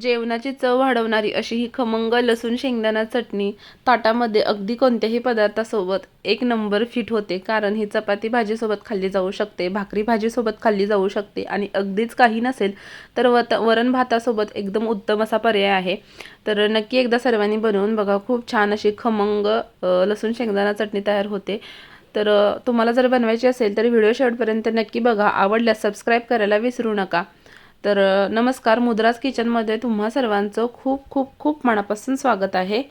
जेवणाची चव वाढवणारी अशी ही खमंग लसूण शेंगदाणा चटणी ताटामध्ये अगदी कोणत्याही पदार्थासोबत एक नंबर फिट होते. कारण ही चपाती भाजीसोबत खाल्ली जाऊ शकते भाकरी भाजीसोबत खाल्ली जाऊ शकते आणि अगदीच काही नसेल तर वत वरण भातासोबत एकदम उत्तम असा पर्याय आहे. तर नक्की एकदा सर्वांनी बनवून बघा खूप छान अशी खमंग लसूण शेंगदाणा चटणी तयार होते. तर तुम्हाला जर बनवायची असेल तर व्हिडिओ शेवटपर्यंत नक्की बघा. आवडल्यास सबस्क्राईब करायला विसरू नका. तर नमस्कार मुद्राज किचनमध्ये तुम्हा सर्वांचं खूप खूप खूप मनापासून स्वागत आहे.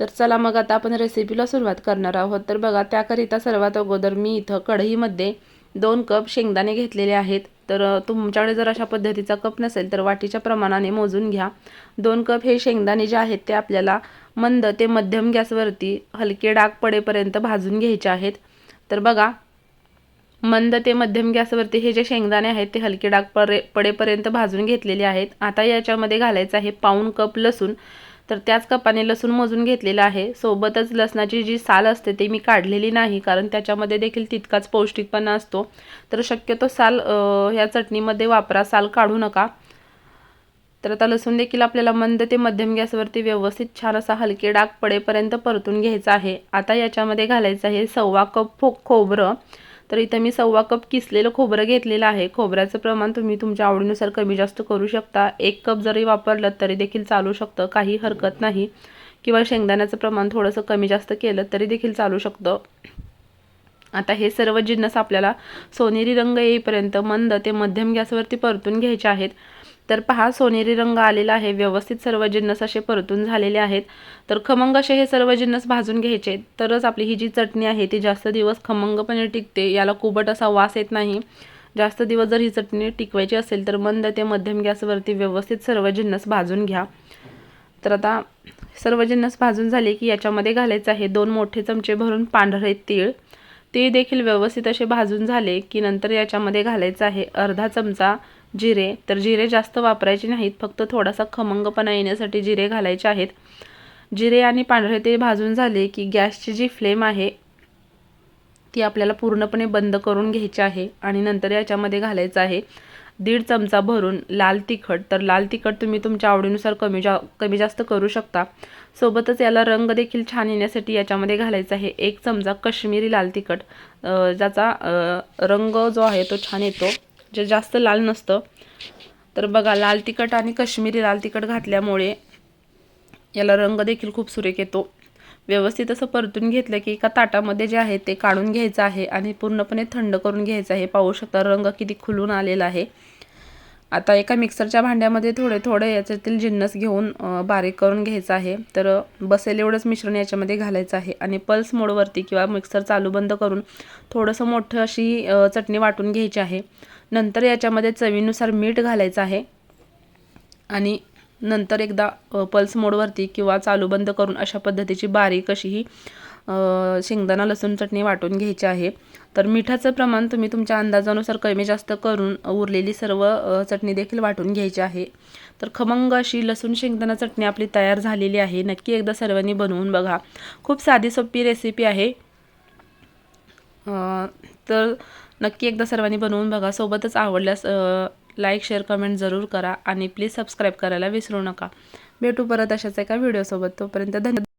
तर चला मग आता आपण रेसिपीला सुरुवात करणार आहोत. तर बघा त्याकरिता सर्वात अगोदर मी इथं कढईमध्ये दोन कप शेंगदाणे घेतलेले आहेत. तर तुमच्याकडे जर अशा पद्धतीचा कप नसेल तर वाटीच्या प्रमाणाने मोजून घ्या. दोन कप हे शेंगदाणे जे आहेत ते आपल्याला मंद ते मध्यम गॅसवरती हलके डाग पडेपर्यंत भाजून घ्यायचे आहेत. तर बघा मंद ते मध्यम गॅसवरती हे जे शेंगदाणे आहेत ते हलके डाग परे पडेपर्यंत भाजून घेतलेले आहेत. आता याच्यामध्ये घालायचं आहे पाऊण कप लसूण. तर त्याच कपाने लसूण मोजून घेतलेलं आहे. सोबतच लसणाची जी साल असते ती मी काढलेली नाही कारण त्याच्यामध्ये देखील तितकाच पौष्टिकपणा असतो. तर शक्यतो साल या चटणीमध्ये वापरा साल काढू नका. तर आता लसूण देखील आपल्याला मंद ते मध्यम गॅसवरती व्यवस्थित छान असा हलके डाग पडेपर्यंत परतून घ्यायचा आहे. आता याच्यामध्ये घालायचं आहे सव्वा कप खोबरं. तर इथं मी सव्वा कप किसलेलं खोबरं घेतलेलं आहे. खोबऱ्याचं प्रमाण तुम्ही तुमच्या आवडीनुसार कमी जास्त करू शकता. एक कप जरी वापरलं तरी देखील चालू शकतं. काही हरकत नाही. किंवा शेंगदाण्याचं प्रमाण थोडंसं कमी जास्त केलं तरी देखील चालू शकतं. आता हे सर्व जिन्नस आपल्याला सोनेरी रंग येईपर्यंत मंद ते मध्यम गॅसवरती परतून घ्यायचे आहेत. तर पहा सोनेरी रंग आलेला आहे. व्यवस्थित सर्व जिन्नस असे परतून झालेले आहेत. तर खमंग असे हे सर्व जिन्नस भाजून घ्यायचे. तरच आपली ही जी चटणी आहे ती जास्त दिवस खमंगपणे टिकते. याला कुबट असा वास येत नाही. जास्त दिवस जर ही चटणी टिकवायची असेल तर मंद ते मध्यम गॅसवरती व्यवस्थित सर्व जिन्नस भाजून घ्या. तर आता सर्व जिन्नस भाजून झाले की याच्यामध्ये घालायचं आहे दोन मोठे चमचे भरून पांढरे तीळ. ते देखील व्यवस्थित असे भाजून झाले की नंतर याच्यामध्ये घालायचं आहे अर्धा चमचा जिरे. तर जिरे जास्त वापरायचे नाहीत फक्त थोडासा खमंगपणा येण्यासाठी जिरे घालायचे आहेत. जिरे आणि पांढरे ते भाजून झाले की गॅसची जी फ्लेम आहे ती आपल्याला पूर्णपणे बंद करून घ्यायची आहे आणि नंतर याच्यामध्ये घालायचं आहे दीड चमचा भरून लाल तिखट. तर लाल तिखट तुम्ही तुमच्या आवडीनुसार कमी जा कमी जास्त करू शकता. सोबतच याला रंग देखील छान येण्यासाठी याच्यामध्ये घालायचा आहे एक चमचा कश्मीरी लाल तिखट. ज्याचा रंग जो आहे तो छान येतो. जे जास्त लाल नसतं. तर बघा लाल तिखट आणि कश्मीरी लाल तिखट घातल्यामुळे याला रंग देखील खूप सुरेख येतो. व्यवस्थित असं परतून घेतलं की एका ताटामध्ये जे आहे ते काढून घ्यायचं आहे आणि पूर्णपणे थंड करून घ्यायचं आहे. पाहू शकता रंग किती खुलून आलेला आहे. आता एका मिक्सरच्या भांड्यामध्ये थोडे थोडे याच्यातील जिन्नस घेऊन बारीक करून घ्यायचं आहे. तर बसेल एवढंच मिश्रण याच्यामध्ये घालायचं आहे आणि पल्स मोडवरती किंवा मिक्सर चालू बंद करून थोडंसं मोठं अशी चटणी वाटून घ्यायची आहे. नंतर याच्यामध्ये चवीनुसार मीठ घालायचं आहे. आणि नंतर एकदा पल्स मोडवरती किंवा चालू बंद करून अशा पद्धतीची बारीक अशी ही शेंगदाणा लसूण चटणी वाटून घ्यायची आहे. तर मिठाचं प्रमाण तुम्ही तुमच्या अंदाजानुसार कमी जास्त करून उरलेली सर्व चटणी देखील वाटून घ्यायची आहे. तर खमंग अशी लसूण शेंगदाणा चटणी आपली तयार झालेली आहे. नक्की एकदा सर्वांनी बनवून बघा. खूप साधी सोपी रेसिपी आहे. तर नक्की एकदा सर्वांनी बनवून बघा. सोबतच आवडल्यास लाईक शेअर कमेंट जरूर करा आणि प्लीज सबस्क्राईब करायला विसरू नका. भेटू परत अशाच एका व्हिडिओसोबत तोपर्यंत धन्यवाद.